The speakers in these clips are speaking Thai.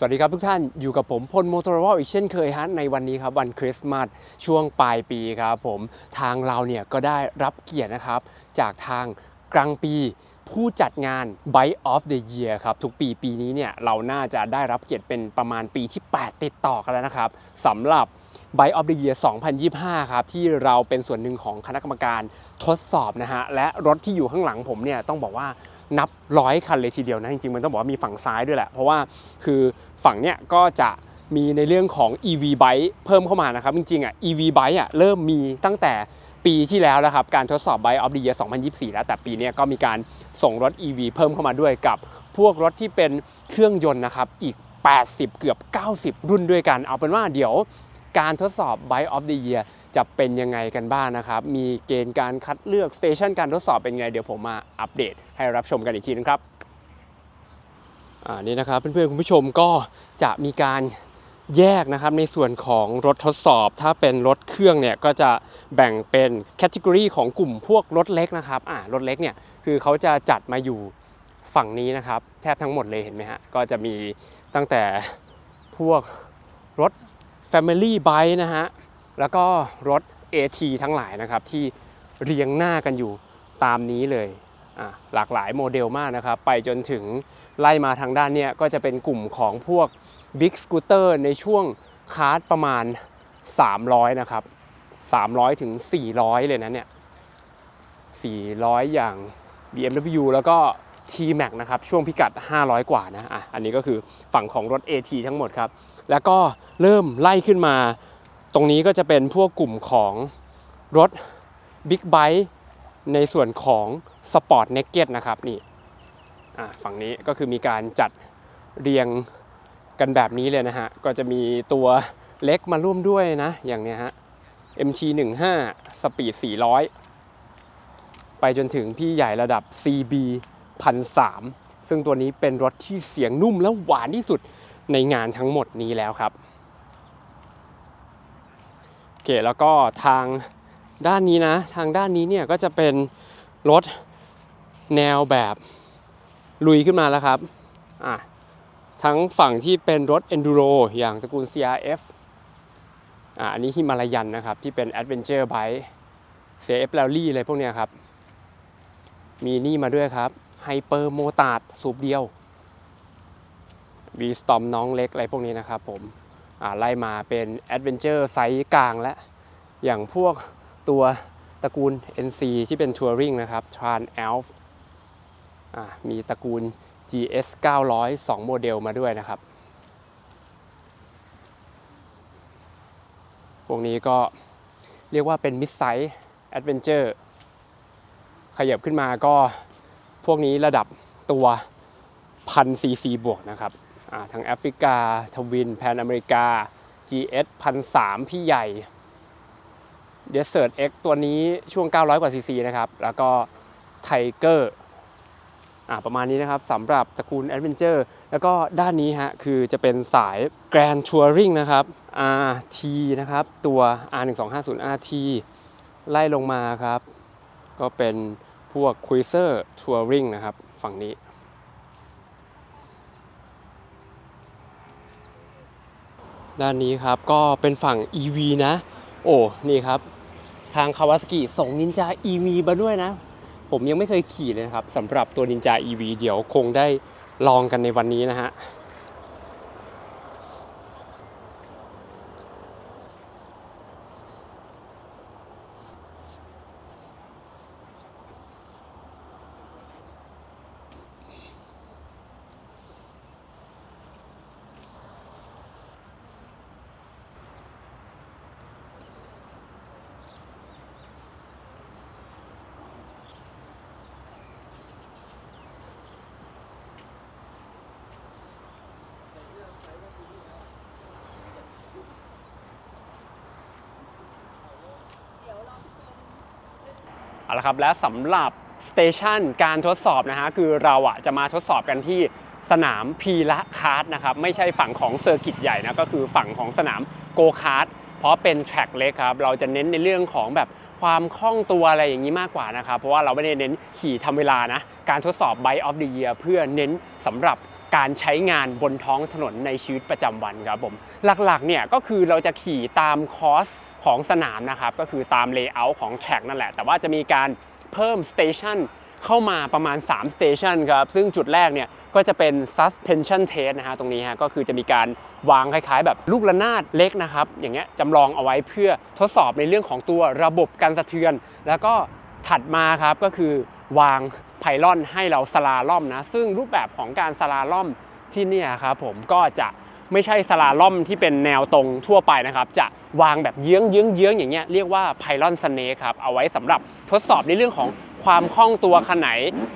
สวัสดีครับทุกท่านอยู่กับผมพลโมโตรวอลอีกเช่นเคยฮะในวันนี้ครับวันคริสต์มาสช่วงปลายปีครับผมทางเราเนี่ยก็ได้รับเกียรตินะครับจากทาง กลางปีผู้จัดงาน Bite of the Year ครับ ทุกปีปีนี้เนี่ยเราน่าจะได้รับเกียรติเป็นประมาณปีที่ 8 ติดต่อกันแล้วนะครับสำหรับ Bite of the Year 2025 ครับ ที่เราเป็นส่วนหนึ่งของคณะกรรมการทดสอบนะฮะ และรถที่อยู่ข้างหลังผมเนี่ยต้องบอกว่านับร้อยคันเลยทีเดียวนะ จริงๆ มันต้องบอกว่ามีฝั่งซ้ายด้วยแหละ เพราะว่าคือฝั่งเนี้ยก็จะ มีในเรื่องของ EV Bike เพิ่มเข้ามานะครับ จริงๆอะ EV Bike อะเริ่มมีตั้งแต่ปีที่แล้วแล้วครับ การทดสอบ Bike of the Year 2024 แล้ว แต่ปีนี้ก็มีการส่งรถ EV เพิ่มเข้ามาด้วยกับพวกรถที่เป็นเครื่องยนต์นะครับ อีก 80 เกือบ 90 รุ่นด้วยกัน เอาเป็นว่าเดี๋ยวการทดสอบ Bike of the Year จะเป็นยังไงกันบ้างนะครับ มีเกณฑ์การคัดเลือกสเตชันการทดสอบเป็นไง เดี๋ยวผมมาอัปเดตให้รับชมกันอีกทีนึงครับอ่านี่นะครับเพื่อนๆคุณผู้ชมก็จะมีการ แยกนะครับในส่วนของรถทดสอบ ถ้าเป็นรถเครื่องเนี่ยก็จะแบ่งเป็นแคตตากรีของกลุ่มพวกรถเล็กนะครับอ่ารถเล็กเนี่ยคือเขาจะจัดมาอยู่ฝั่งนี้นะครับ แทบทั้งหมดเลยเห็นไหมฮะก็จะมีตั้งแต่พวกรถ Family Bike นะฮะแล้วก็รถ AT ทั้งหลายนะครับที่เรียงหน้ากันอยู่ตามนี้เลยหลากหลายโมเดลมากนะครับ ไปจนถึงไล่มาทางด้านเนี้ยก็จะเป็นกลุ่มของพวก Big Scooter ในช่วงคาร์ดประมาณ 300 นะครับ 300 ถึง 400 เลยนะเนี่ย 400 อย่าง BMW แล้วก็ T-Max นะครับ ช่วงพิกัด 500 กว่านะอะอันนี้ก็คือฝั่งของรถ AT ทั้งหมดครับ แล้วก็เริ่มไล่ขึ้นมา ตรงนี้ก็จะเป็นพวกกลุ่มของรถ Big b i k e ในส่วนของ Sport Naked นะครับนี่อะฝั่งนี้ก็คือมีการจัดเรียง กันแบบนี้เลยนะฮะ ก็จะมีตัวเล็กมาร่วมด้วยนะ อย่างเนี้ยฮะ MT15 Speed 400 ไปจนถึงพี่ใหญ่ระดับ CB 1003ซึ่งตัวนี้เป็นรถที่เสียงนุ่มและหวานที่สุดในงานทั้งหมดนี้แล้วครับโอเคแล้วก็ทางด้านนี้นะ ทางด้านนี้เนี่ยก็จะเป็นรถแนวแบบลุยขึ้นมาแล้วครับอะ ทั้งฝั่งที่เป็นรถ Enduro อย่างตระกูล CRF อะอันนี้ฮิมาลายันนะครับ ที่เป็น Adventure Bike CF Rally อะไรพวกเนี้ยครับ มีนี่มาด้วยครับ Hyper m o t a r d สูบเดียว V Storm น้องเล็กอะไรพวกนี้นะครับผมอ่าไล่มาเป็น Adventure ไซส์กลางและ อย่างพวกตัวตระกูล NC ที่เป็น Touring นะครับ Tran Alf อ่า มีตระกูล GS 900 2 โมเดลมาด้วยนะครับ พวกนี้ก็เรียกว่าเป็น Mid Size Adventure ขยับขึ้นมาก็พวกนี้ระดับตัวพันซีซีบวกนะครับอ่าทั้งแอฟริกา ทวิน แพนอเมริกา GS 1003พี่ใหญ่ Desert X ตัวนี้ช่วง 900 กว่าซีซีนะครับ แล้วก็ Tiger อ่า ประมาณนี้นะครับสำหรับตระกูล Adventure แล้วก็ด้านนี้ฮะคือจะเป็นสาย Grand Touring นะครับ RT นะครับ ตัว R1250 RT ไล่ลงมาครับ ก็เป็นพวก Cruiser Touring นะครับ ฝั่งนี้ ด้านนี้ครับก็เป็นฝั่ง EV นะ โอ้ นี่ครับ ทางคาวาสกิส่งนินจา EV มาด้วยนะ ผมยังไม่เคยขี่เลยนะครับสำหรับตัวนินจา EV เดี๋ยวคงได้ลองกันในวันนี้นะฮะ เอาละครับและสำหรับสเตชันการทดสอบนะฮะคือเราอะจะมาทดสอบกันที่สนามพีละคาร์ดนะครับไม่ใช่ฝั่งของเซอร์กิตใหญ่นะก็คือฝั่งของสนามโกคาร์ดเพราะเป็นแทร็กเล็กครับเราจะเน้นในเรื่องของแบบความคล่องตัวอะไรอย่างนี้มากกว่านะครับเพราะว่าเราไม่ได้เน้นขี่ทำเวลานะการทดสอบ Bike of the Year เพื่อเน้นสำหรับการใช้งานบนท้องถนนในชีวิตประจำวันครับผมหลักๆเนี่ยก็คือเราจะขี่ตามคอร์ส ของสนามนะครับ ก็คือตามเลเยอร์ของแทร็กนั่นแหละ แต่ว่าจะมีการเพิ่มสเตชันเข้ามาประมาณ 3 station ครับ ซึ่งจุดแรกเนี่ยก็จะเป็น suspension test นะฮะตรงนี้ฮะก็คือจะมีการวางคล้ายๆ แบบลูกระนาดเล็กนะครับ อย่างเงี้ยจำลองเอาไว้เพื่อทดสอบในเรื่องของตัวระบบการสะเทือน แล้วก็ถัดมาครับก็คือวางไพลอนให้เราสลาล่อมนะ ซึ่งรูปแบบของการสลาล่อมที่นี่ครับผมก็จะ ไม่ใช่สลาล่อมที่เป็นแนวตรงทั่วไปนะครับ จะวางแบบเยื้องเยื้องเยื้องอย่างเงี้ยเรียกว่าไพลอนสเนคครับ เอาไว้สำหรับทดสอบในเรื่องของความคล่องตัวขนไหน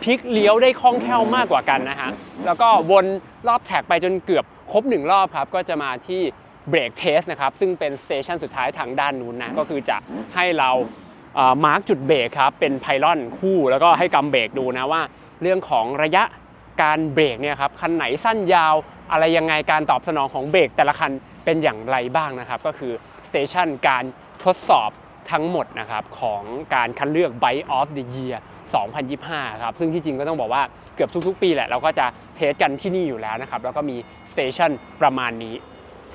พลิกเลี้ยวได้คล่องแคล่วมากกว่ากันนะฮะ แล้วก็วนรอบแท็กไปจนเกือบครบหนึ่งรอบครับ ก็จะมาที่เบรกเทสนะครับ ซึ่งเป็นสเตชันสุดท้ายทางด้านนู้นนะ ก็คือจะให้เรามาร์กจุดเบรกครับ เป็นไพลอนคู่ แล้วก็ให้กำเบรกดูนะว่า เรื่องของระยะ การเบรกเนี่ยครับคันไหนสั้นยาวอะไรยังไงการตอบสนองของเบรกแต่ละคันเป็นอย่างไรบ้างนะครับ ก็คือสเตชันการทดสอบทั้งหมดนะครับของการคัดเลือก Bike of the Year 2025 ครับซึ่งที่จริงก็ต้องบอกว่าเกือบทุกๆ ปีแหละเราก็จะเทสกันที่นี่อยู่แล้วนะครับ แล้วก็มีสเตชันประมาณนี้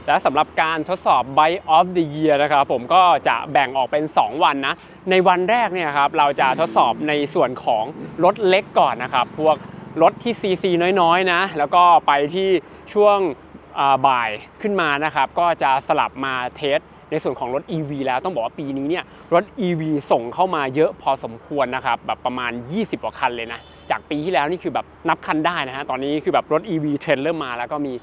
และสำหรับการทดสอบ Bike of the Year นะครับผมก็จะแบ่งออกเป็น 2 วันนะ ในวันแรกเนี่ยครับเราจะทดสอบในส่วนของรถเล็กก่อนนะครับ พวก รถที่ CC น้อยๆนะ แล้วก็ไปที่ช่วงบ่ายขึ้นมานะครับ ก็จะสลับมาเทสในส่วนของรถ EV แล้วต้องบอกว่าปีนี้เนี่ยรถ EV ส่งเข้ามาเยอะพอสมควรนะครับแบบประมาณ 20 กว่าคันเลยนะ จากปีที่แล้วนี่คือแบบนับคันได้นะฮะตอนนี้คือแบบรถ EV เทรนเริ่มมาแล้วก็มี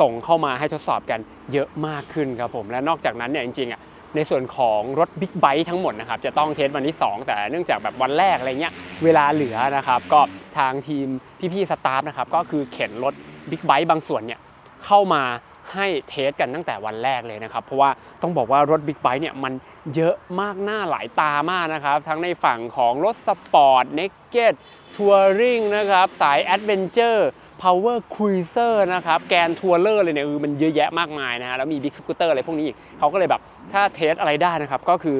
ส่งเข้ามาให้ทดสอบกันเยอะมากขึ้นครับผมและนอกจากนั้นเนี่ยจริงๆอะ ในส่วนของรถบิ๊กไบค์ทั้งหมดนะครับจะต้องเทสวันที่ 2 แต่เนื่องจากแบบวันแรกอะไรเงี้ยเวลาเหลือนะครับก็ทางทีมพี่ๆสตาฟนะครับก็คือเข็นรถบิ๊กไบค์บางส่วนเนี่ยเข้ามาให้เทสกันตั้งแต่วันแรกเลยนะครับ เพราะว่าต้องบอกว่ารถบิ๊กไบค์เนี่ยมันเยอะมากหน้าหลายตามากนะครับ ทั้งในฝั่งของรถสปอร์ตเนกเก็ตทัวริงนะครับ สายแอดเวนเจอร์ Power Cruiser นะครับแกนทัวร์เลอร์เลยเนี่ยมันเยอะแยะมากมายนะฮะแล้วมีบิ๊กสกูตเตอร์อะไรพวกนี้อีกเขาก็เลยแบบถ้าเทสอะไรได้นะครับ ก็คือ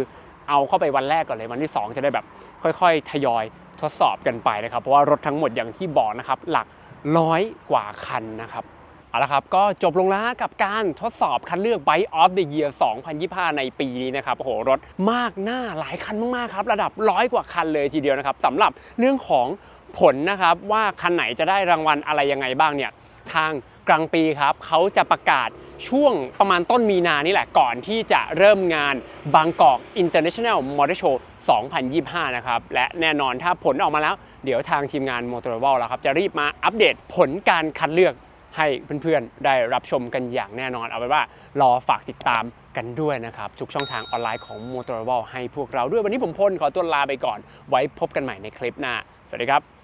เอาเข้าไปวันแรกก่อนเลยวันที่ 2 จะได้แบบค่อยๆ ทยอยทดสอบกันไปนะครับ เพราะว่ารถทั้งหมดอย่างที่บอกนะครับ หลักร้อยกว่าคันนะครับเอาละครับก็จบลงแล้วกับการทดสอบคัดเลือก Bike of the Year 2025 ในปีนี้นะครับโอ้โหรถมากหน้าหลายคันมากๆครับ ระดับร้อยกว่าคันเลยทีเดียวนะครับสำหรับเรื่องของ ผลนะครับว่าคันไหนจะได้รางวัลอะไรยังไงบ้างเนี่ยทางกลางปีครับเขาจะประกาศช่วงประมาณต้นมีนานี่แหละก่อนที่จะเริ่มงานบางกอก International Motor Show 2025 นะครับ และแน่นอนถ้าผลออกมาแล้ว เดี๋ยวทางทีมงาน m o t o r v a l แล้วครับ จะรีบมาอัปเดตผลการคัดเลือกให้เพื่อนๆ ได้รับชมกันอย่างแน่นอน เอาไว้ว่ารอฝากติดตามกันด้วยนะครับ ทุกช่องทางออนไลน์ของ m o t o r v a l ให้พวกเราด้วยวันนี้ผมพลขอตัวลาไปก่อน ไว้พบกันใหม่ในคลิปหน้า สวัสดีครับ